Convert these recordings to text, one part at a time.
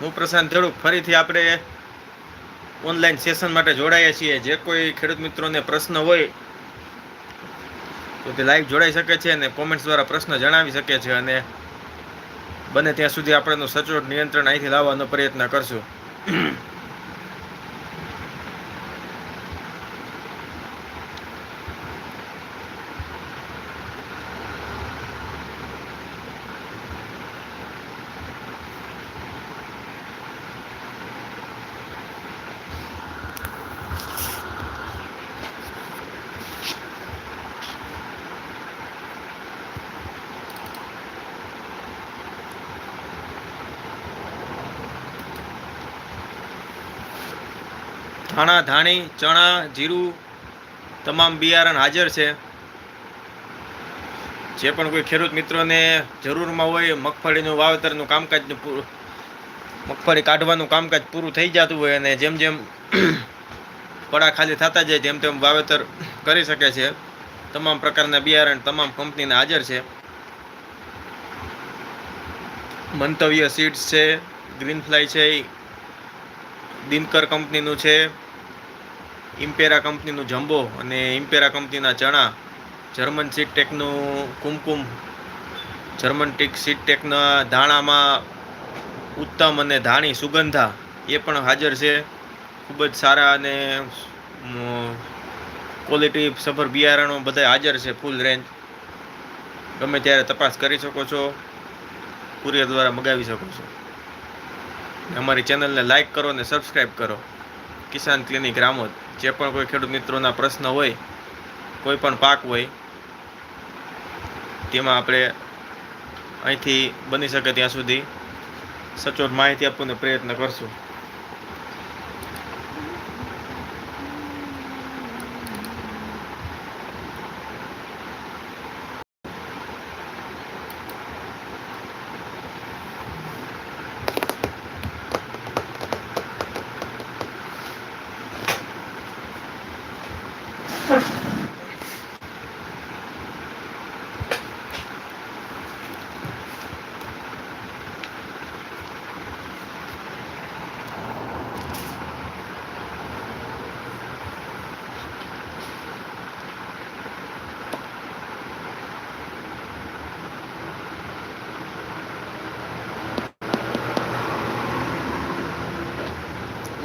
હું પ્રશાંત ધેડુક ફરીથી આપણે ઓનલાઈન સેશન માટે જોડાયા છીએ. જે કોઈ ખેડૂત મિત્રોને પ્રશ્ન હોય, તો તે લાઈવ જોડાઈ શકે છે અને કોમેન્ટ્સ દ્વારા પ્રશ્ન જણાવી શકે છે અને બને ત્યાં સુધી આપણે સચોટ નિયંત્રણ અહીંથી લાવવાનો પ્રયત્ન કરશું. ધાણા, ચણા, જીરું, તમામ બિયારણ હાજર છે. જે પણ કોઈ ખેડૂત મિત્રોને જરૂરમાં હોય, મગફળીનું વાવેતરનું કામકાજનું મગફળી કાઢવાનું કામકાજ પૂરું થઈ જતું હોય અને જેમ જેમ પડા ખાલી થતા જાય, તેમ તેમ વાવેતર કરી શકે છે. તમામ પ્રકારના બિયારણ તમામ કંપનીના હાજર છે. મંતવ્ય સીડ્સ છે, ગ્રીન ફ્લાય છે, દિનકર કંપનીનું છે. ઇમ્પેરા કંપનીનું જમ્બો અને ઇમ્પેરા કંપનીના ચણા જર્મન સીટ ટેકનું કુમકુમ જર્મન ટીક સીટ ટેકના ધાણામાં ઉત્તમ અને ધાણી સુગંધા, એ પણ હાજર છે. ખૂબ જ સારા અને ક્વોલિટી સફર બિયારણો બધા હાજર છે ફૂલ રેન્જ ગમે ત્યારે તપાસ કરી શકો છો કુરિયર દ્વારા મગાવી શકો છો. અમારી ચેનલને લાઇક કરો અને સબસ્ક્રાઈબ કરો. કિસાન ક્લિનિક રામોદ. જે પણ કોઈ ખેડૂત મિત્રોના પ્રશ્ન હોય, કોઈ પણ પાક હોય, તેમાં આપણે અહીંથી બની શકે ત્યાં સુધી સચોટ માહિતી આપવાનો પ્રયત્ન કરશું.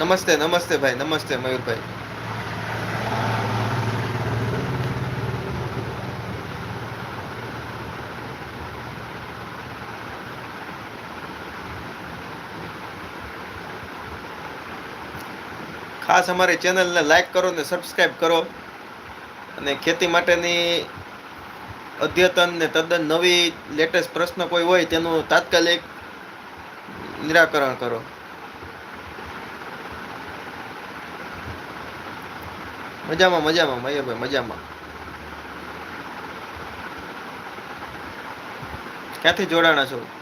નમસ્તે નમસ્તે ભાઈ, નમસ્તે મયુરભાઈ. ખાસ અમારી ચેનલને લાઈક કરો ને સબસ્ક્રાઈબ કરો. અને ખેતી માટેની અદ્યતન ને તદ્દન નવી લેટેસ્ટ પ્રશ્ન કોઈ હોય તેનું તાત્કાલિક નિરાકરણ કરો. મજામાં મજામાં મયુરભાઈ મજામાં. ક્યાંથી જોડાણા છો?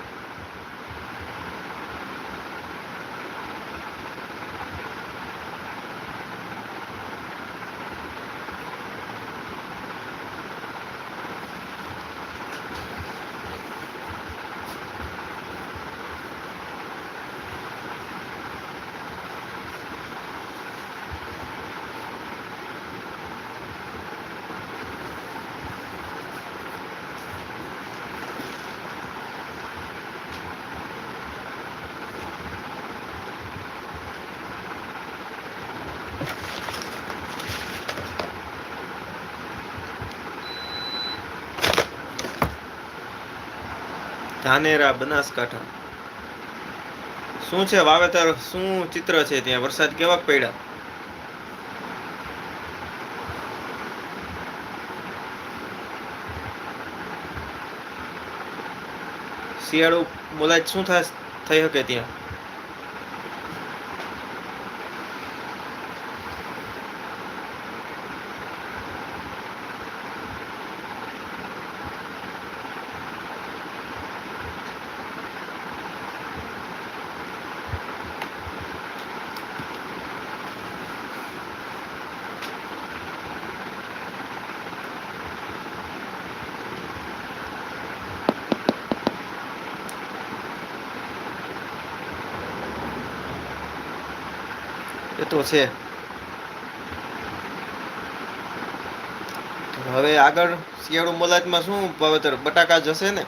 ધાનેરા, બનાસકાંઠા. શું છે વાવેતર? શું ચિત્ર છે ત્યાં? વરસાદ કેવા પડ્યા? શિયાળુ બોલાય, શું થાય થઈ શકે ત્યાં? એ તો છે. હવે આગળ શિયાળુ મલાજમાં શું વાવેતર? બટાકા જશે ને?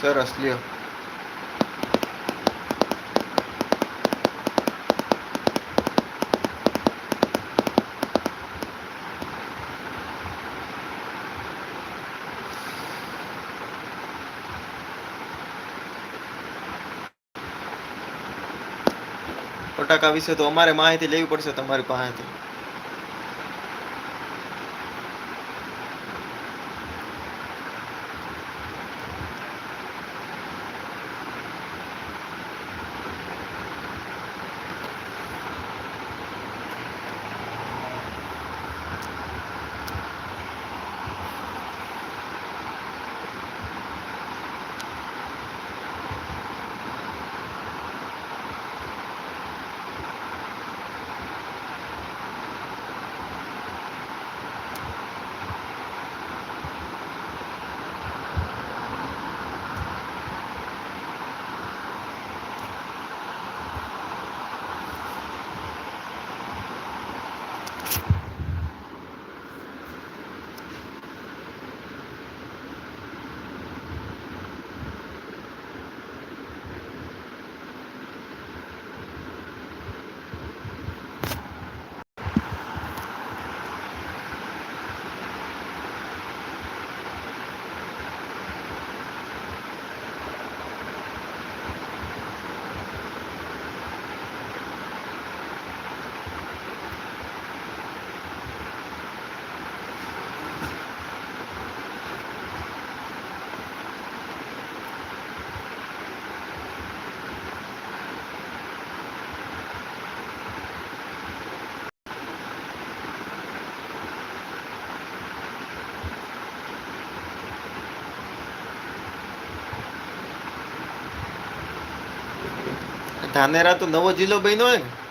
સરસ લ્યો. બટાકા વિશે તો અમારે માહિતી લેવી પડશે તમારી પાસેથી. ધાનેરા તો નવો જિલ્લો બન્યો હોય ને?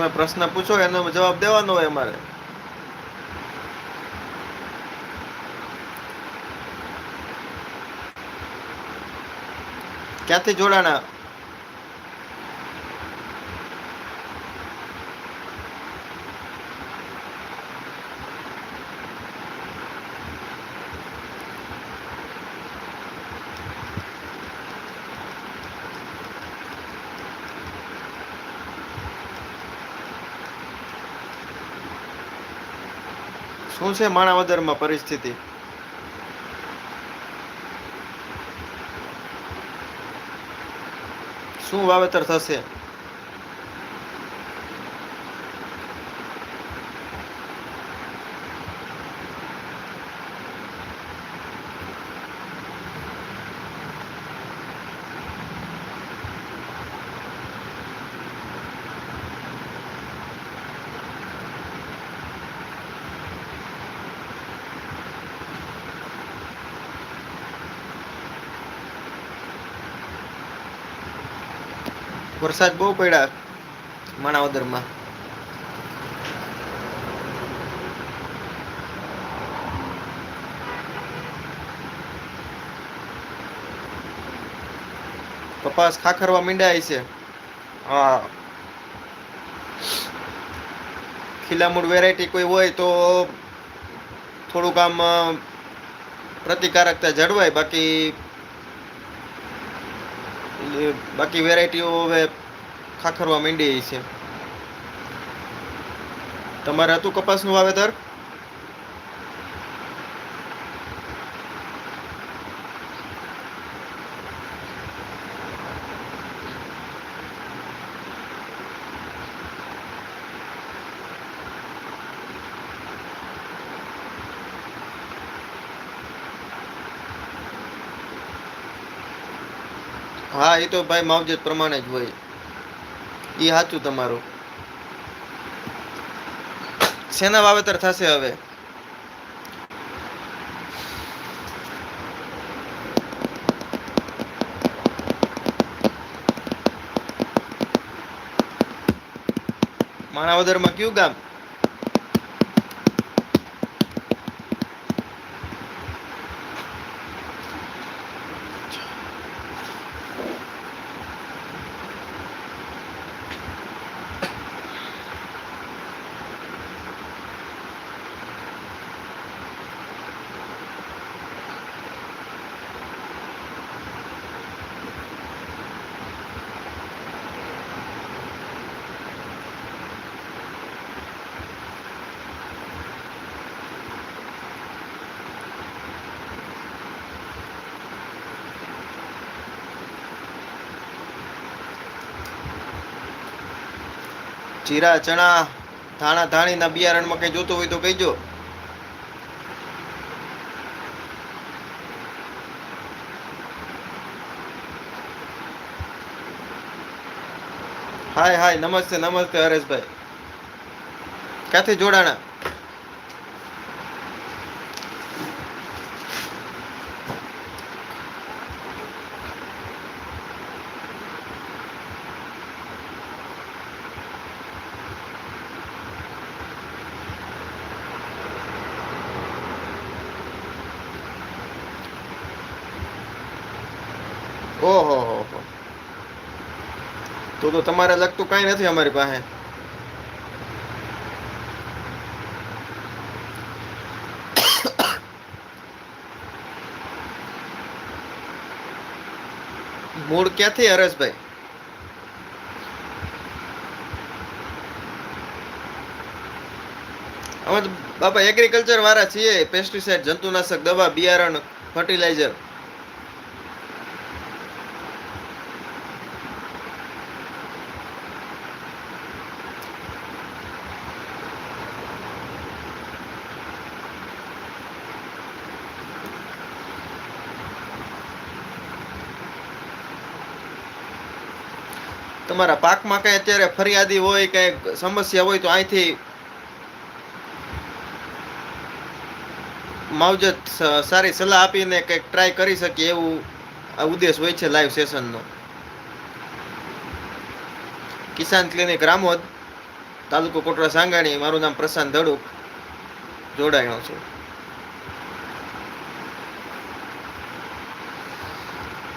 તમે પ્રશ્ન પૂછો એનો જવાબ દેવાનો હોય અમારે. ક્યાંથી જોડાણા? શું છે માણાવદરમાં પરિસ્થિતિ? શું વાવેતર થશે? વરસાદ બહુ પડ્યા માણાવદરમાં. કપાસ ખાખરવા મીંડાય છે. હા. ખીલામૂળ વેરાયટી કોઈ હોય તો થોડુંક આમ પ્રતિકારકતા જળવાય. બાકી બાકી વેરાયટીઓ હવે ખાખરવા માંડી છે તમારે હતું કપાસનું વાવેતર? હા, એ તો ભાઈ માવજત પ્રમાણે જ હોય. એ સાચું તમારું. શેના વાવેતર થશે હવે. માણાવદરમાં કયું ગામ? જીરા, ચણા, ધાણા, ધાણીના બિયારણમાં કંઈ જોતું હોય તો કહીજો. હાય હાય, નમસ્તે નમસ્તે હરેશભાઈ. ક્યાંથી જોડાણા? ઓહો, હો હો. તો તો તમારે લગતું કાંઈ નથી અમારી પાસે. મૂળ ક્યાંથી, હરેશભાઈ? અમે બાપા એગ્રીકલ્ચર વાળા છીએ પેસ્ટિસાઇડ જંતુનાશક, દવા, બિયારણ ફર્ટિલાઇઝર તમારા પાકમાં કઈ અત્યારે ફરિયાદી હોય, કઈ સમસ્યા હોય તો અહીંથી માવજત સારી સલાહ આપીને કંઈક ટ્રાય કરી શકીએ એવું આ ઉદ્દેશ હોય છે લાઈવ સેશનનો કિસાન ક્લિનિક રામોદ, તાલુકો કોટડા સાંગાણી, મારું નામ પ્રશાંત ધડુક, જોડાયો છું.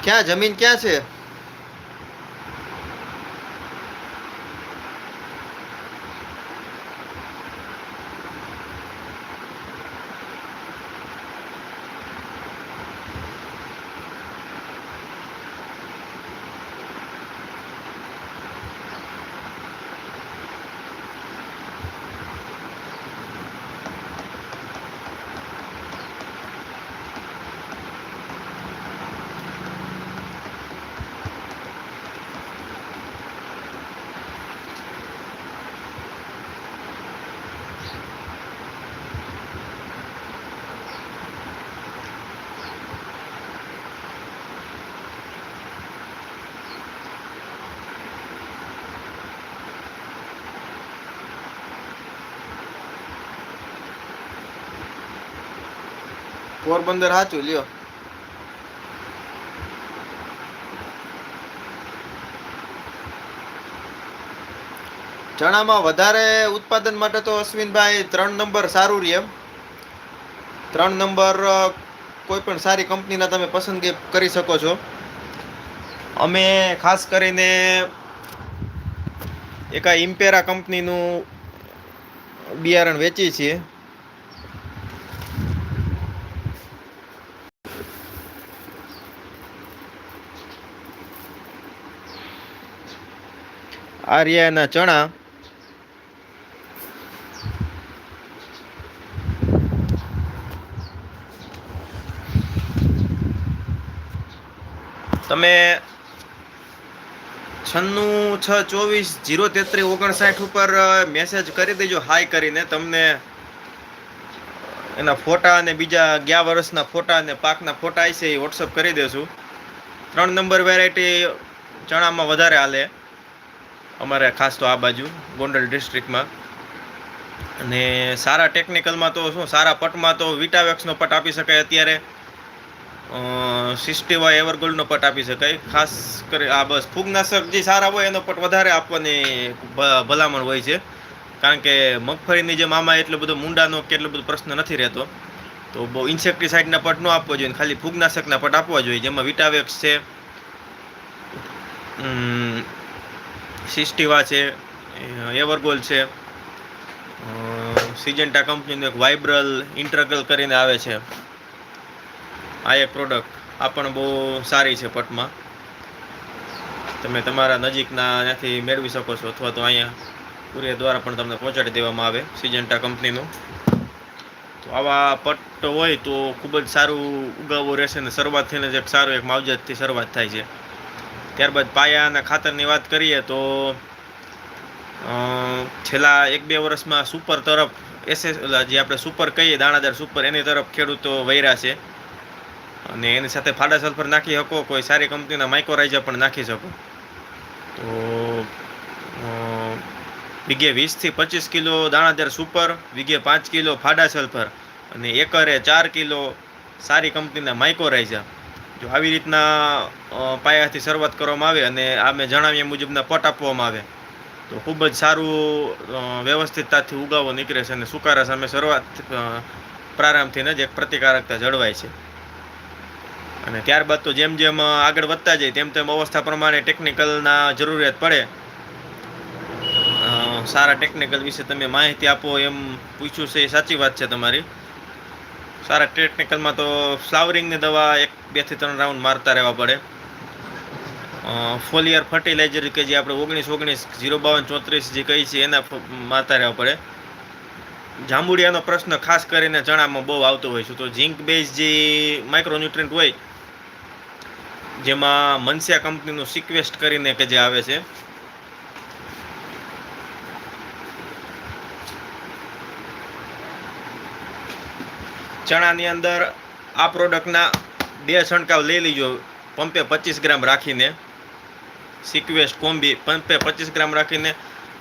ક્યાં જમીન ક્યાં છે? પોરબંદર સાચું લ્યો. ચણામાં વધારે ઉત્પાદન માટે તો અશ્વિનભાઈ ત્રણ નંબર સારું રહે ત્રણ નંબર કોઈ પણ સારી કંપનીના તમે પસંદગી કરી શકો છો. અમે ખાસ કરીને એક ઇમ્પેરા કંપનીનું બિયારણ વેચીએ છીએ. આ એના ચણા. તમે છન્નું છ ચોવીસ જીરો તેત્રીસ ઓગણસાઠ ઉપર મેસેજ કરી દેજો હાય કરીને તમને એના ફોટા અને બીજા ગયા વર્ષના ફોટા અને પાકના ફોટા છે એ વોટ્સઅપ કરી દેશું. ત્રણ નંબર વેરાયટી ચણામાં વધારે હાલે. અમારે ખાસ તો આ બાજુ, ગોંડલ ડિસ્ટ્રિક્ટમાં અને સારા ટેકનિકલમાં તો શું, સારા પટમાં તો વિટાવેક્સનો પટ આપી શકાય અત્યારે. સિક્સટી વાય એવરગોલ્ડનો પટ આપી શકાય. ખાસ કરી, આ બસ ફૂગનાશક જે સારા હોય એનો પટ વધારે આપવાની ભલામણ હોય છે. કારણ કે મગફળીની જેમ આમાં એટલો બધો મુંડાનો કે એટલો બધો પ્રશ્ન નથી રહેતો. તો બહુ ઇન્સેક્ટિસાઇડના પટ ન આપવો જોઈએ ખાલી ફૂગનાશકના પટ આપવા જોઈએ, જેમાં વિટાવેક્સ છે. સિસ્ટીવા છે એવરગોલ છે. સિજન્ટા કંપનીનું એક વાઇબ્રલ ઇન્ટ્રગલ કરીને આવે છે. આ એક પ્રોડક્ટ. આ પણ બહુ સારી છે પટમાં. તમે તમારા નજીકના ત્યાંથી મેળવી શકો છો અથવા તો અહીંયા કુરિયર દ્વારા પણ તમને પહોંચાડી દેવામાં આવે સિજન્ટા કંપનીનું. તો આવા પટ હોય તો ખૂબ જ સારું ઉગાવવું રહેશે ને શરૂઆત થઈને જ એક સારું એક માવજતથી શરૂઆત થાય છે. ત્યારબાદ પાયા અને ખાતરની વાત કરીએ તો છેલ્લા એક બે વર્ષમાં સુપર તરફ એસએસ જે આપણે સુપર કહીએ, દાણાદાર સુપર, એની તરફ ખેડૂતો વૈરા છે. અને એની સાથે ફાડા સલ્ફર નાખી શકો, કોઈ સારી કંપનીના માઇક્રોરાઇઝર પણ નાખી શકો. તો વીઘે વીસથી પચીસ કિલો દાણાદાર સુપર, વીઘે પાંચ કિલો ફાડા સલ્ફર અને એકરે ચાર કિલો સારી કંપનીના માઇક્રોરાઇઝર જો આવી રીતના પાયાથી શરૂઆત કરવામાં આવે અને આ મેં જણાવ્યા મુજબના પટ આપવામાં આવે, તો ખૂબ જ સારું વ્યવસ્થિતતાથી ઉગાવો નીકળે છે અને સુકારા સામે શરૂઆત પ્રારંભથી જ એક પ્રતિકારકતા જળવાય છે. અને ત્યારબાદ તો જેમ જેમ આગળ વધતા જાય તેમ તેમ અવસ્થા પ્રમાણે ટેકનિકલના જરૂરિયાત પડે. સારા ટેકનિકલ વિશે તમે માહિતી આપો એમ પૂછ્યું છે, એ સાચી વાત છે તમારી. સારા ટેકનિકલમાં તો ફ્લાવરિંગની દવા એક બેથી ત્રણ રાઉન્ડ મારતા રહેવા પડે. ફોલિયર ફર્ટિલાઇઝર કે જે આપણે ઓગણીસ ઓગણીસ જીરો બાવન ચોત્રીસ જે કહી છે એના મારતા રહેવા પડે. જાંબુડિયાનો પ્રશ્ન ખાસ કરીને ચણામાં બહુ આવતો હોય છે. તો ઝીંક બેઝ જે માઇક્રોન્યુટ્રન્ટ હોય, જેમાં મનસ્યા કંપનીનું સિક્વેસ્ટ કરીને કે જે આવે છે. ચણાની અંદર આ પ્રોડક્ટના બે છંટકાવ લઈ લીજો. પંપે પચીસ ગ્રામ રાખીને સિક્વેસ્ટ કોમ્બી પંપે પચીસ ગ્રામ રાખીને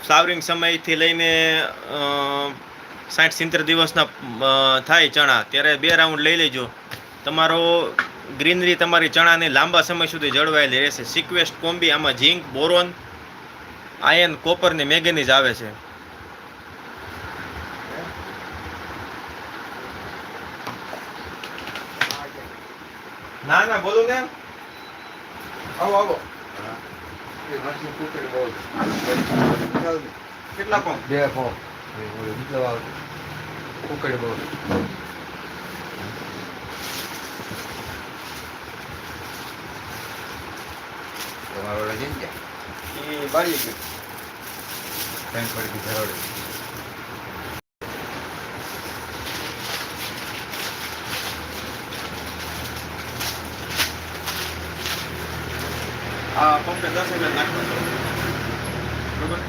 ફ્લાવરિંગ સમયથી લઈને સાઠ સિત્તેર દિવસના થાય ચણા. ત્યારે બે રાઉન્ડ લઈ લેજો. તમારો ગ્રીનરી તમારી ચણાને લાંબા સમય સુધી જળવાયેલી રહેશે. સિક્વેસ્ટ કોમ્બી આમાં ઝીંક, બોરોન આયન કોપર ને મેંગેનીઝ આવે છે. ના ના બોલો ને. આવો આવો. કેટલા પંપ બે ફોન બીજો આવે. કુકડી બહુ તમારો જઈ ગયા એ બારી ગયું. ફેન પડી ધરાવડે આ પંપે દસ હજાર નાખવા બરોબર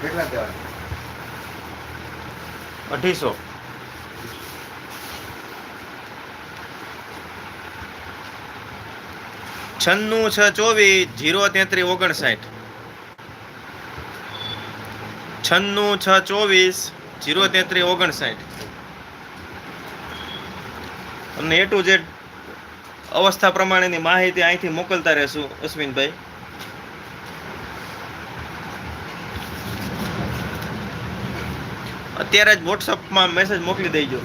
કેટલા દેવાના અઢીસો છન્નું છ ચોવીસ જીરો તેત્રીસ ઓગણસાઠ. છન્નું છ ચોવીસ જીરો તેત્રીસ ઓગણસાઠ. તમને એ ટુ ઝેડ અવસ્થા પ્રમાણેની માહિતી અહીંથી મોકલતા રહેશું અશ્વિનભાઈ. અત્યારે જ વોટ્સઅપમાં મેસેજ મોકલી દેજો.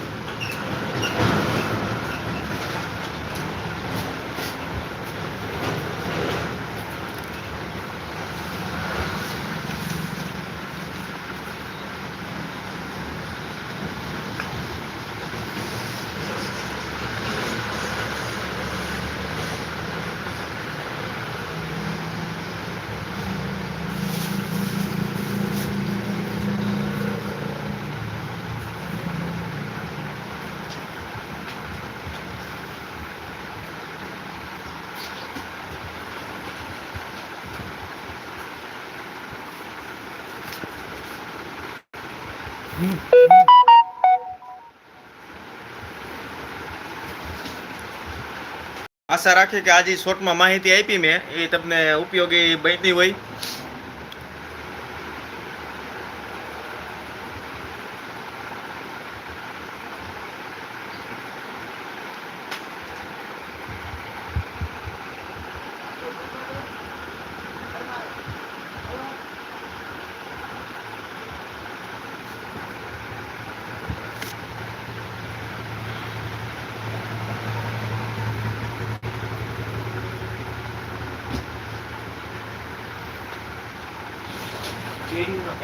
આશા રાખીએ કે આજે શોર્ટમાં માહિતી આપી મેં. એ તમને ઉપયોગી બની હોય.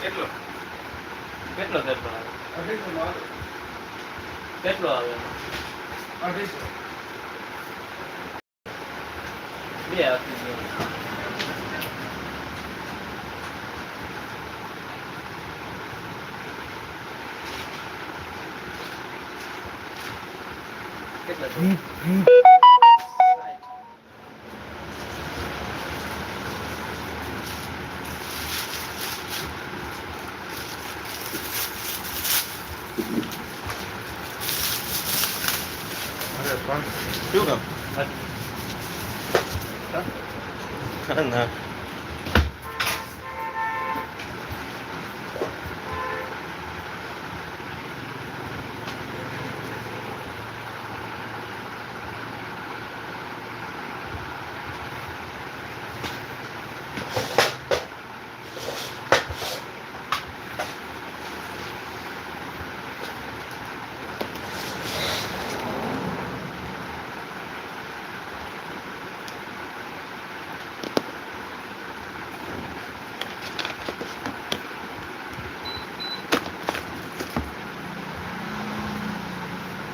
કેટલો કેટલો કેટલો આવે અઢીસો માં કેટલો આવે અઢીસો બે આપી દો કેટલા છે? અરે પણ શું કામ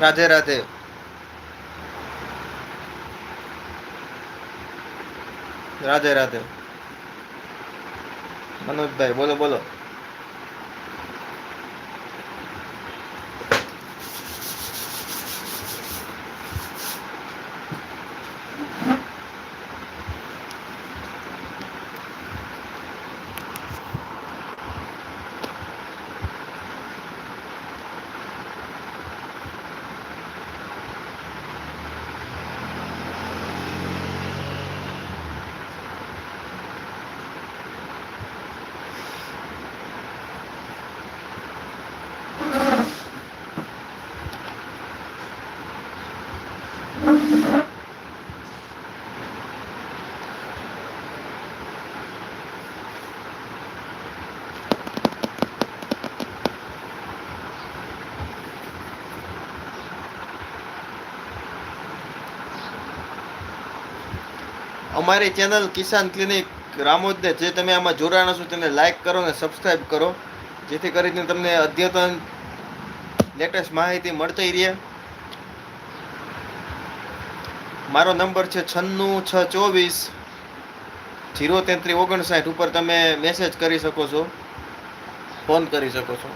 રાધે રાધે. રાધે રાધે. મનોજભાઈ બોલો બોલો. અમારી ચેનલ કિસાન ક્લિનિક રામોદને જે તમે આમાં જોડાણો છો તેને લાઈક કરો અને સબસ્ક્રાઈબ કરો. જેથી કરીને તમને અદ્યતન લેટેસ્ટ માહિતી મળતી રહે. મારો નંબર છે છન્નું છ ચોવીસ જીરો તેત્રીસ ઓગણસાઠ ઉપર તમે મેસેજ કરી શકો છો. ફોન કરી શકો છો.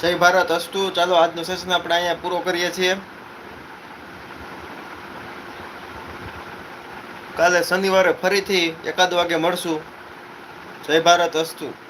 જય ભારત. અસ્તુ. ચાલો, આજનો સેશન આપણે અહીંયા પૂરો કરીએ છીએ. કાલે શનિવારે ફરીથી એકાદ વાગે મળશું. જય ભારત, અસ્તુ.